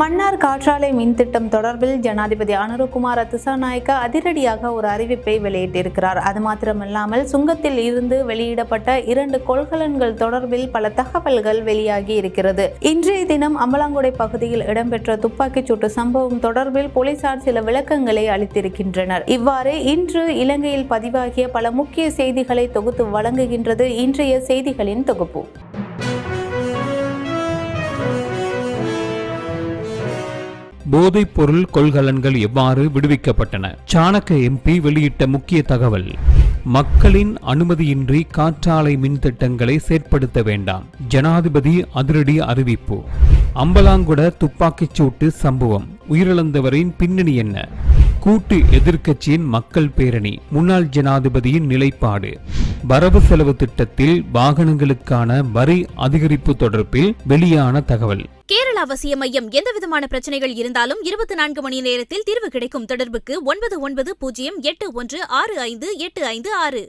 மன்னார் காற்றாலை மின் திட்டம் தொடர்பில் ஜனாதிபதி அனுரகுமார திசாநாயக்க அதிரடியாக ஒரு அறிவிப்பை வெளியிட்டிருக்கிறார். அது மாத்திரமில்லாமல் சுங்கத்தில் இருந்து வெளியிடப்பட்ட இரண்டு கொள்கலன்கள் தொடர்பில் பல தகவல்கள் வெளியாகி இருக்கிறது. இன்றைய தினம் அம்பலாங்குடை பகுதியில் இடம்பெற்ற துப்பாக்கிச் சூட்டு சம்பவம் தொடர்பில் போலீசார் சில விளக்கங்களை அளித்திருக்கின்றனர். இவ்வாறு இன்று இலங்கையில் பதிவாகிய பல முக்கிய செய்திகளை தொகுத்து வழங்குகின்றது இன்றைய செய்திகளின் தொகுப்பு. போதைப் பொருள் கொள்கலன்கள் எவ்வாறு விடுவிக்கப்பட்டன? சாணக்க எம்பி வெளியிட்ட முக்கிய தகவல் மக்களின் அனுமதியின்றி காற்றாலை மின் திட்டங்களை செயற்படுத்த வேண்டாம் ஜனாதிபதி அதிரடி அறிவிப்பு. அம்பலாங்குட துப்பாக்கிச் சூட்டு சம்பவம் உயிரிழந்தவரின் பின்னணி என்ன? கூட்டு எதிர்க்கட்சியின் மக்கள் பேரணி முன்னாள் ஜனாதிபதியின் நிலைப்பாடு. வரவு செலவு திட்டத்தில் வாகனங்களுக்கான வரி அதிகரிப்பு தொடர்பில் வெளியான தகவல். கேரள அவசிய மையம் எந்தவிதமான பிரச்சனைகள் இருந்தாலும் இருபத்தி நான்கு மணி நேரத்தில் தீர்வு கிடைக்கும் தொடர்புக்கு ஒன்பது ஒன்பது பூஜ்ஜியம் எட்டு ஒன்று ஆறு ஐந்து எட்டு ஐந்து ஆறு.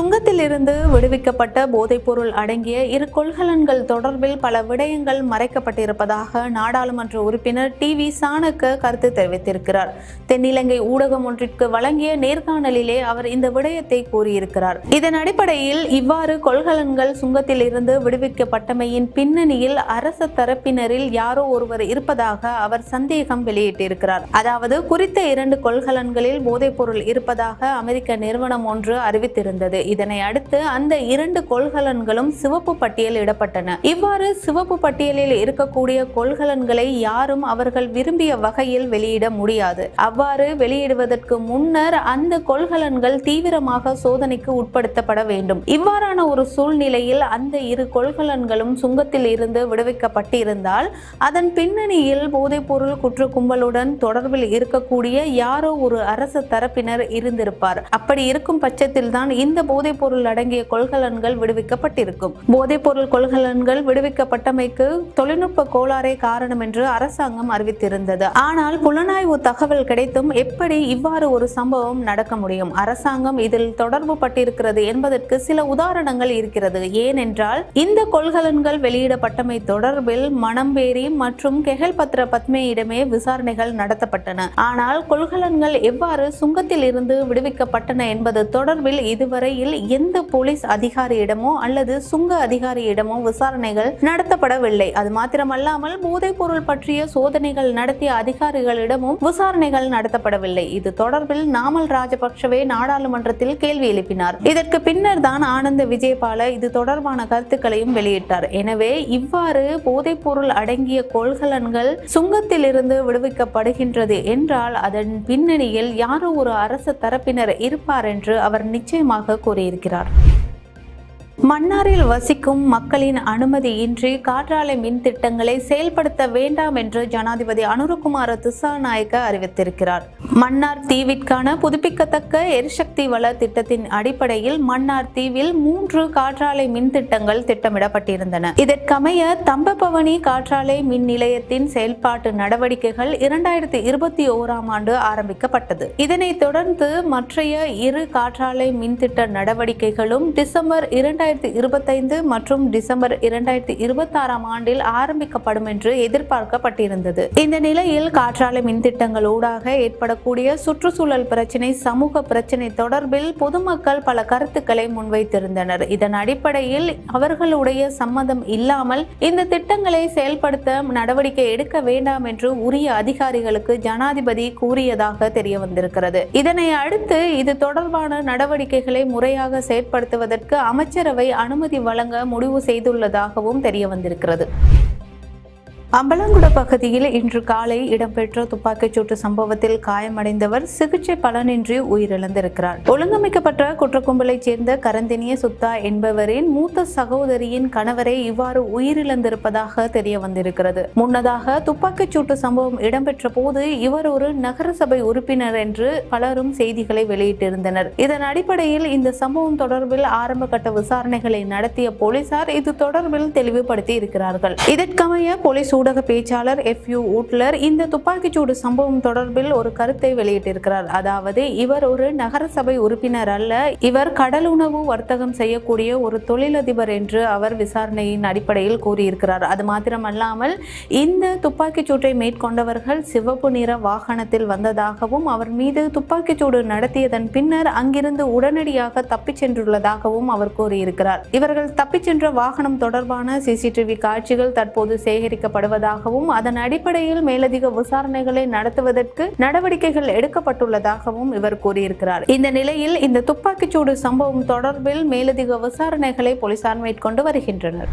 சுங்கத்திலிருந்து விடுவிக்கப்பட்ட போதைப்பொருள் அடங்கிய இரு கொள்கலன்கள் தொடர்பில் பல விடயங்கள் மறைக்கப்பட்டிருப்பதாக நாடாளுமன்ற உறுப்பினர் டி வி சாணக்க கருத்து தெரிவித்திருக்கிறார். தென்னிலங்கை ஊடகம் ஒன்றிற்கு வழங்கிய நேர்காணலிலே அவர் இந்த விடயத்தை கூறியிருக்கிறார். இதன் அடிப்படையில் இவ்வாறு கொள்கலன்கள் சுங்கத்திலிருந்து விடுவிக்கப்பட்டமையின் பின்னணியில் அரச தரப்பினரில் யாரோ ஒருவர் இருப்பதாக அவர் சந்தேகம் வெளியிட்டிருக்கிறார். அதாவது குறித்த இரண்டு கொள்கலன்களில் போதைப்பொருள் இருப்பதாக அமெரிக்க நிறுவனம் ஒன்று அறிவித்திருந்தது. இதனை அடுத்து அந்த இரண்டு கொள்கலன்களும் சிவப்பு பட்டியலிடப்பட்டன இவ்வாறு சிவப்பு பட்டியலில் இருக்கக்கூடிய கொள்கலன்களை யாரும் அவர்கள் விரும்பிய வகையில் வெளியிட முடியாது. அவ்வாறு வெளியிடுவதற்கு முன்னர் அந்த கொள்கலன்கள் தீவிரமாக சோதனைக்கு உட்படுத்தப்பட வேண்டும். இவ்வாறான ஒரு சூழ்நிலையில் அந்த இரு கொள்கலன்களும் சுங்கத்தில் இருந்து விடுவிக்கப்பட்டிருந்தால் அதன் பின்னணியில் போதைப்பொருள் குற்ற கும்பலுடன் தொடர்பில் இருக்கக்கூடிய யாரோ ஒரு அரசு தரப்பினர் இருந்திருப்பார். அப்படி இருக்கும் பட்சத்தில் தான் இந்த போதைப்பொருள் அடங்கிய கொள்கலன்கள் விடுவிக்கப்பட்டிருக்கும். போதைப்பொருள் கொள்கலன்கள் விடுவிக்கப்பட்டமைக்கு தொழில்நுட்ப கோளாறே காரணம் என்று அரசாங்கம் அறிவித்திருந்தது. ஆனால் புலனாய்வு தகவல் கிடைத்தும் எப்படி இவ்வாறு ஒரு சம்பவம் நடக்க முடியும்? அரசாங்கம் இதில் தொடர்பு பட்டிருக்கிறது என்பதற்கு சில உதாரணங்கள் இருக்கிறது. ஏனென்றால் இந்த கொள்கலன்கள் வெளியிடப்பட்டமை தொடர்பில் மணம்பேரி மற்றும் கெகல்பத்ர பத்மேயிடமே விசாரணைகள் நடத்தப்பட்டன. ஆனால் கொள்கலன்கள் எவ்வாறு சுங்கத்தில் இருந்து விடுவிக்கப்பட்டன என்பது தொடர்பில் இதுவரை இதுவரையில் எந்த போலீஸ் அதிகாரியிடமோ அல்லது சுங்க அதிகாரியிடமோ விசாரணைகள் நடத்தப்படவில்லை. அது மாத்திரமல்லாமல் போதைப் பொருள் பற்றிய சோதனைகள் நடத்திய அதிகாரிகளிடமும் விசாரணைகள் நடத்தப்படவில்லை. இது தொடர்பில் நாமல் ராஜபக்சவே நாடாளுமன்றத்தில் கேள்வி எழுப்பினார். இதற்கு பின்னர் தான் ஆனந்த விஜயபால இது தொடர்பான கருத்துக்களையும் வெளியிட்டார். எனவே இவ்வாறு போதைப் பொருள் அடங்கிய கொள்கலன்கள் சுங்கத்திலிருந்து விடுவிக்கப்படுகின்றது என்றால் அதன் பின்னணியில் யாரோ ஒரு அரசு தரப்பினர் இருப்பார் என்று அவர் நிச்சயமாக கூறியிருக்கிறார். மன்னாரில் வசிக்கும் மக்களின் அனுமதியின்றி காற்றாலை மின் திட்டங்களை செயல்படுத்த வேண்டாம் என்று ஜனாதிபதி அனுரகுமார திசாநாயக்க அறிவித்திருக்கிறார். மன்னார் தீவிற்கான புதுப்பிக்கத்தக்க எரிசக்தி வள திட்டத்தின் அடிப்படையில் மன்னார் தீவில் மூன்று காற்றாலை மின் திட்டங்கள் திட்டமிடப்பட்டிருந்தன. இதற்கமைய தம்பபவனி காற்றாலை மின் நிலையத்தின் செயல்பாட்டு நடவடிக்கைகள் இரண்டாயிரத்தி இருபத்தி ஓராம் ஆண்டு ஆரம்பிக்கப்பட்டது. இதனைத் தொடர்ந்து மற்றைய இரு காற்றாலை மின் திட்ட நடவடிக்கைகளும் டிசம்பர் இரண்டாயிரத்தி இருபத்தைந்து மற்றும் டிசம்பர் இரண்டாயிரத்தி இருபத்தாறாம் ஆண்டில் ஆரம்பிக்கப்படும் என்று எதிர்பார்க்கப்பட்டிருந்தது. இந்த நிலையில் காற்றாலை மின்திட்டங்கள் ஊடாக ஏற்படக்கூடிய சுற்றுச்சூழல் பிரச்சினை சமூக பிரச்சினை தொடர்பில் பொதுமக்கள் பல கருத்துக்களை முன்வைத்திருந்தனர். இதன் அடிப்படையில் அவர்களுடைய சம்மதம் இல்லாமல் இந்த திட்டங்களை செயல்படுத்த நடவடிக்கை எடுக்க வேண்டாம் என்று உரிய அதிகாரிகளுக்கு ஜனாதிபதி கூறியதாக தெரிய வந்திருக்கிறது இதனை அடுத்து இது தொடர்பான நடவடிக்கைகளை முறையாக செயற்படுத்துவதற்கு அமைச்சரவை அனுமதி வழங்க முடிவு செய்துள்ளதாகவும் தெரிய வந்திருக்கிறது அம்பலங்குட பகுதியில் இன்று காலை இடம்பெற்ற துப்பாக்கிச் சூட்டு சம்பவத்தில் காயமடைந்தவர் சிகிச்சை பலனின்றி உயிரிழந்திருக்கிறார். ஒழுங்கமைக்கப்பட்ட குற்றக்கும்பலைச் சேர்ந்த கரந்தினிய சுத்தா என்பவரின் மூத்த சகோதரியின் கணவரை இவ்வாறு உயிரிழந்திருப்பதாக தெரிய வந்திருக்கிறது முன்னதாக துப்பாக்கிச் சூட்டு சம்பவம் இடம்பெற்ற போது இவர் ஒரு நகரசபை உறுப்பினர் என்று பலரும் செய்திகளை வெளியிட்டிருந்தனர். இதன் அடிப்படையில் இந்த சம்பவம் தொடர்பில் ஆரம்ப கட்ட விசாரணைகளை நடத்திய போலீசார் இது தொடர்பில் தெளிவுபடுத்தி இருக்கிறார்கள். இதற்கமைய போலீஸ் ஊடக பேச்சாளர் எஃப் யூ ஊட்லர் இந்த துப்பாக்கிச்சூடு சம்பவம் தொடர்பில் ஒரு கருத்தை வெளியிட்டிருக்கிறார். அதாவது இவர் ஒரு நகரசபை உறுப்பினர் அல்ல இவர் கடலுணவு வர்த்தகம் செய்யக்கூடிய ஒரு தொழிலதிபர் என்று அவர் விசாரணையின் அடிப்படையில் கூறியிருக்கிறார். அது மாத்திரமல்லாமல் இந்த துப்பாக்கிச்சூட்டை மேற்கொண்டவர்கள் சிவப்பு நிற வாகனத்தில் வந்ததாகவும் அவர் மீது துப்பாக்கிச்சூடு நடத்தியதன் பின்னர் அங்கிருந்து உடனடியாக தப்பிச் சென்றுள்ளதாகவும் அவர் கூறியிருக்கிறார். இவர்கள் தப்பிச் சென்ற வாகனம் தொடர்பான சிசிடிவி காட்சிகள் தற்போது சேகரிக்கப்படும் வருவதாகவும் அதன் அடிப்படையில் மேலதிக விசாரணைகளை நடத்துவதற்கு நடவடிக்கைகள் எடுக்கப்பட்டுள்ளதாகவும் இவர் கூறியிருக்கிறார். இந்த நிலையில் இந்த துப்பாக்கிச்சூடு சம்பவம் தொடர்பில் மேலதிக விசாரணைகளை போலீசார் மேற்கொண்டு வருகின்றனர்.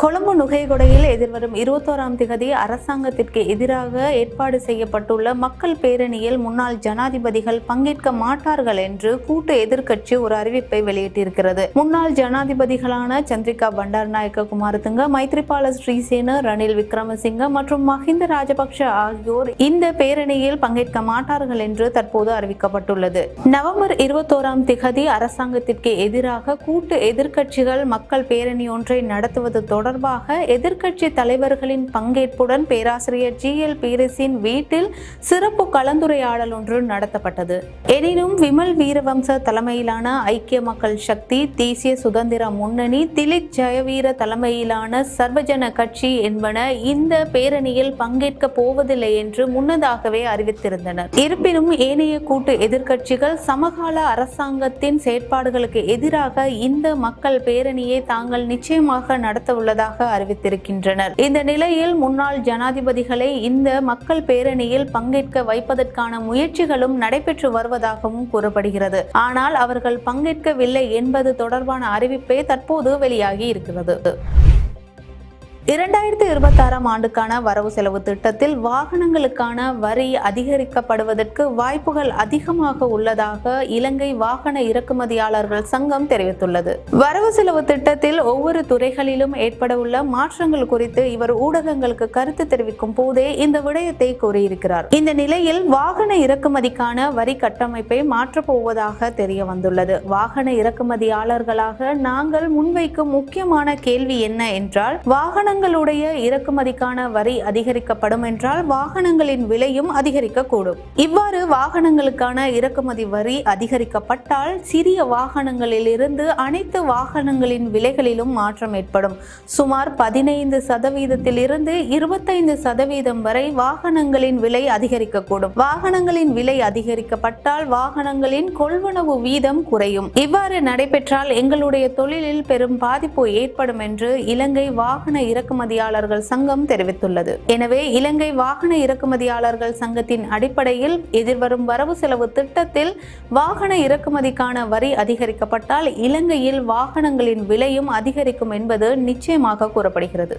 கொழும்பு நுகைகொடையில் எதிர்வரும் இருபத்தோராம் திகதி அரசாங்கத்திற்கு எதிராக ஏற்பாடு செய்யப்பட்டுள்ள மக்கள் பேரணியில் முன்னாள் ஜனாதிபதிகள் பங்கேற்க மாட்டார்கள் என்று கூட்டு எதிர்க்கட்சி ஒரு அறிவிப்பை வெளியிட்டிருக்கிறது. முன்னாள் ஜனாதிபதிகளான சந்திரிகா பண்டாரநாயக்க குமாரதுங்க மைத்ரிபால ஸ்ரீசேன ரணில் விக்ரமசிங்க மற்றும் மஹிந்த ராஜபக்ஷ ஆகியோர் இந்த பேரணியில் பங்கேற்க மாட்டார்கள் என்று தற்போது அறிவிக்கப்பட்டுள்ளது. நவம்பர் இருபத்தோராம் திகதி அரசாங்கத்திற்கு எதிராக கூட்டு எதிர்க்கட்சிகள் மக்கள் பேரணி ஒன்றை நடத்துவது தொடர்பாக தொடர்பாக எதிர்க்கட்சி தலைவர்களின் பங்கேற்புடன் பேராசிரியர் ஜி எல் பீரிஸின் வீட்டில் சிறப்பு கலந்துரையாடல் ஒன்று நடத்தப்பட்டது. எனினும் விமல் வீரவம்ச தலைமையிலான ஐக்கிய மக்கள் சக்தி தேசிய சுதந்திர முன்னணி திலிக் ஜெயவீர தலைமையிலான சர்வஜன கட்சி என்பன இந்த பேரணியில் பங்கேற்க போவதில்லை என்று முன்னதாகவே அறிவித்திருந்தனர். இருப்பினும் ஏனைய கூட்டு எதிர்க்கட்சிகள் சமகால அரசாங்கத்தின் செயற்பாடுகளுக்கு எதிராக இந்த மக்கள் பேரணியை தாங்கள் நிச்சயமாக நடத்த உள்ளதாக அறிவித்திருக்கின்றனர். இந்த நிலையில் முன்னாள் ஜனாதிபதிகளை இந்த மக்கள் பேரணியில் பங்கேற்க வைப்பதற்கான முயற்சிகளும் நடைபெற்று வருவதாகவும் கூறப்படுகிறது. ஆனால் அவர்கள் பங்கேற்கவில்லை என்பது தொடர்பான அறிவிப்பே தற்போது வெளியாகி இருக்கிறது. இரண்டாயிரத்தி இருபத்தாறாம் ஆண்டுக்கான வரவு செலவு திட்டத்தில் வாகனங்களுக்கான வரி அதிகரிக்கப்படுவதற்கு வாய்ப்புகள் அதிகமாக உள்ளதாக இலங்கை வாகன இறக்குமதியாளர்கள் சங்கம் தெரிவித்துள்ளது. வரவு செலவு திட்டத்தில் ஒவ்வொரு துறைகளிலும் ஏற்படவுள்ள மாற்றங்கள் குறித்து இவர் ஊடகங்களுக்கு கருத்து தெரிவிக்கும் போதே இந்த விடயத்தை கூறியிருக்கிறார். இந்த நிலையில் வாகன இறக்குமதிக்கான வரி கட்டமைப்பை மாற்றப் போவதாக தெரிய வந்துள்ளது. வாகன இறக்குமதியாளர்களாக நாங்கள் முன்வைக்கும் முக்கியமான கேள்வி என்ன என்றால் வாகன வாகனங்களுடைய இறக்குமதிக்கான வரி அதிகரிக்கப்படும் என்றால் வாகனங்களின் விலையும் அதிகரிக்கக்கூடும். இவ்வாறு வாகனங்களுக்கான இறக்குமதி வரி அதிகரிக்கப்பட்டால் சிறிய வாகனங்களில் இருந்து அனைத்து வாகனங்களின் விலைகளிலும் மாற்றம் ஏற்படும். சுமார் பதினைந்து சதவீதத்தில் இருந்து இருபத்தைந்து சதவீதம் வரை வாகனங்களின் விலை அதிகரிக்கக்கூடும். வாகனங்களின் விலை அதிகரிக்கப்பட்டால் வாகனங்களின் கொள்வனவு வீதம் குறையும். இவ்வாறு நடைபெற்றால் எங்களுடைய தொழிலில் பெரும் பாதிப்பு ஏற்படும் என்று இலங்கை வாகன இறக்குமதியாளர்கள் சங்கம் தெரிவித்துள்ளது. எனவே இலங்கை வாகன இறக்குமதியாளர்கள் சங்கத்தின் அடிப்படையில் எதிர்வரும் வரவு செலவு திட்டத்தில் வாகன இறக்குமதிக்கான வரி அதிகரிக்கப்பட்டால் இலங்கையில் வாகனங்களின் விலையும் அதிகரிக்கும் என்பது நிச்சயமாக கூறப்படுகிறது.